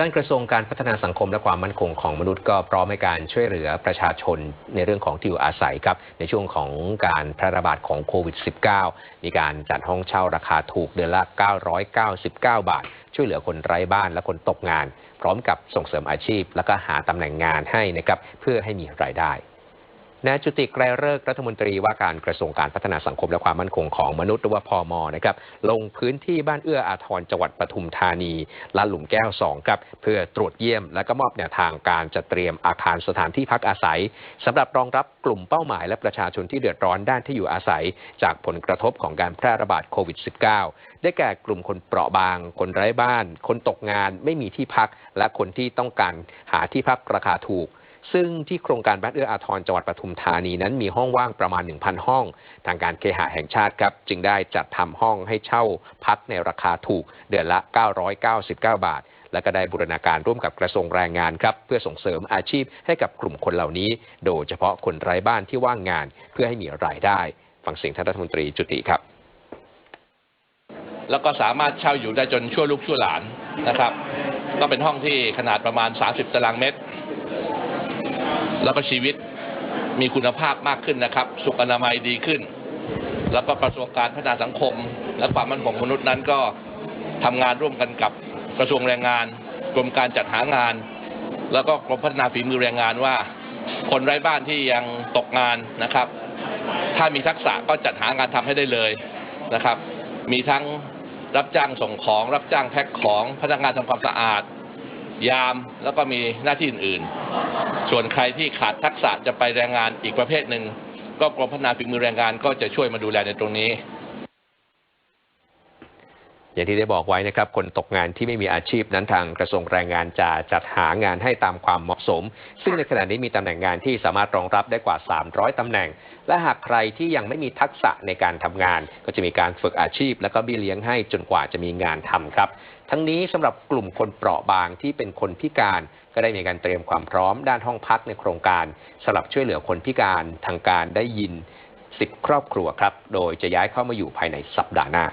ด้านกระทรวงการพัฒนาสังคมและความมั่นคงของมนุษย์ก็พร้อมในการช่วยเหลือประชาชนในเรื่องของที่อยู่อาศัยครับ ในช่วงของการแพร่ระบาดของโควิด -19 มีการจัดห้องเช่าราคาถูกเดือนละ 999 บาท ช่วยเหลือคนไร้บ้านและคนตกงาน พร้อมกับส่งเสริมอาชีพ แล้วก็หาตำแหน่งงานให้นะครับเพื่อให้มีรายได้ นายจุติไกรเลิกรัฐมนตรีว่าการกระทรวงการพัฒนาสังคมและความมั่นคงของมนุษย์หรือว่าพอมนะครับลงพื้นที่บ้านเอื้ออาทรจังหวัดปทุมธานีลาดหลุมแก้ว2ครับเพื่อตรวจเยี่ยม และก็มอบแนวทางการจะเตรียมอาคารสถานที่พักอาศัยสำหรับรองรับกลุ่มเป้าหมาย และประชาชนที่เดือดร้อนด้านที่อยู่อาศัย จากผลกระทบของการแพร่ระบาดโควิด -19 ได้แก่กลุ่มคนเปราะบาง คนไร้บ้าน คนตกงานไม่มีที่พัก และคนที่ต้องการหาที่พักราคาถูก ซึ่งที่โครงการบ้านเอื้ออาทรจังหวัดปทุมธานีนั้นมีห้องว่างประมาณ 1,000 ห้อง ทางการเคหะแห่งชาติครับ จึงได้จัดทำห้องให้เช่าพักในราคาถูกเดือนละ 999 บาท และก็ได้บูรณาการร่วมกับกระทรวงแรงงานครับ เพื่อส่งเสริมอาชีพให้กับกลุ่มคนเหล่านี้ โดยเฉพาะคนไร้บ้านที่ว่างงาน เพื่อให้มีรายได้ ฟังเสียงท่านรัฐมนตรีจุติครับ แล้วก็สามารถเช่าอยู่ได้จนชั่วลูกชั่วหลานนะครับ ก็เป็นห้องที่ขนาดประมาณ 30 ตารางเมตร แล้วก็ชีวิตมีคุณภาพมากขึ้นนะครับ สุขอนามัยดีขึ้น แล้วก็กระทรวงการพัฒนาสังคม และความมั่นคงมนุษย์นั้นก็ทำงานร่วมกันกับกระทรวงแรงงานกรมการจัดหางาน แล้วก็กรมพัฒนาฝีมือแรงงานว่า คนไร้บ้านที่ยังตกงานนะครับ ถ้ามีทักษะก็จัดหางานทำให้ได้เลยนะครับ มีทั้งรับจ้างส่งของ รับจ้างแพ็คของพนักงานทำความสะอาด ยามแล้วก็มีหน้าที่อื่นๆ ส่วนใครที่ขาดทักษะจะไปแรงงานอีกประเภทหนึ่งก็กรมพัฒนาฝีมือแรงงานก็จะช่วยมาดูแลในตรงนี้ อย่างที่ได้บอกไว้นะครับ คนตกงานที่ไม่มีอาชีพนั้นทางกระทรวงแรงงานจะจัดหางานให้ตามความเหมาะสม ซึ่งในขณะนี้มีตำแหน่งงานที่สามารถรองรับได้กว่า 300ตำแหน่ง และหากใครที่ยังไม่มีทักษะในการทำงาน ก็จะมีการฝึกอาชีพ และก็บี้เลี้ยงให้จนกว่าจะมีงานทำครับ ทั้งนี้สำหรับกลุ่มคนเปราะบางที่เป็นคนพิการ ก็ได้มีการเตรียมความพร้อมด้านห้องพักในโครงการสำหรับช่วยเหลือคนพิการทางการได้ยิน10ครอบครัวครับ โดยจะย้ายเข้ามาอยู่ภายในสัปดาห์หน้า